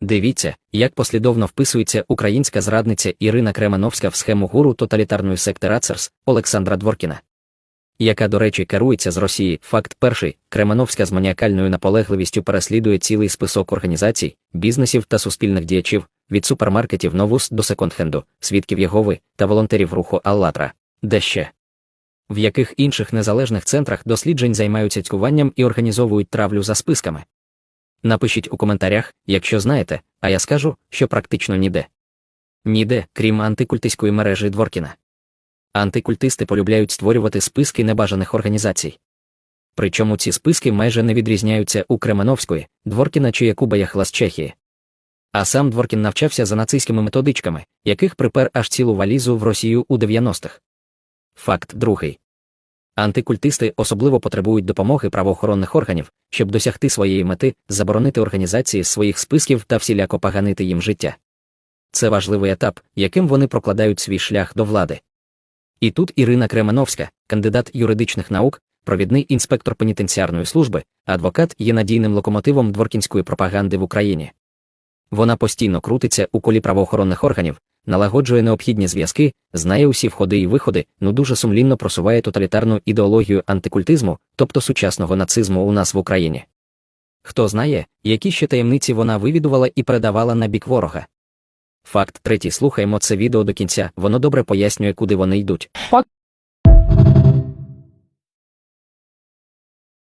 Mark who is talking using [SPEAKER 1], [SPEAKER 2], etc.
[SPEAKER 1] Дивіться, як послідовно вписується українська зрадниця Ірина Кременовська в схему гуру тоталітарної секти Рацерс Олександра Дворкіна. Яка, до речі, керується з Росії. Факт перший: Кременовська з маніакальною наполегливістю переслідує цілий список організацій, бізнесів та суспільних діячів від супермаркетів Новус до секонд-хенду, свідків Єгови та волонтерів руху Аллатра. Де ще? В яких інших незалежних центрах досліджень займаються цькуванням і організовують травлю за списками? Напишіть у коментарях, якщо знаєте, а я скажу, що практично ніде. Ніде, крім антикультистської мережі Дворкіна. Антикультисти полюбляють створювати списки небажаних організацій. Причому ці списки майже не відрізняються у Кременовської, Дворкіна чи Якуба Яхла з Чехії. А сам Дворкін навчався за нацистськими методичками, яких припер аж цілу валізу в Росію у 90-х. Факт другий. Антикультисти особливо потребують допомоги правоохоронних органів, щоб досягти своєї мети, заборонити організації з своїх списків та всіляко поганити їм життя. Це важливий етап, яким вони прокладають свій шлях до влади. І тут Ірина Кременовська, кандидат юридичних наук, провідний інспектор пенітенціарної служби, адвокат є надійним локомотивом дворкінської пропаганди в Україні. Вона постійно крутиться у колі правоохоронних органів, налагоджує необхідні зв'язки, знає усі входи і виходи, ну дуже сумлінно просуває тоталітарну ідеологію антикультизму, тобто сучасного нацизму у нас в Україні. Хто знає, які ще таємниці вона вивідувала і передавала на бік ворога. Факт третій. Слухаємо це відео до кінця, воно добре пояснює, куди вони йдуть.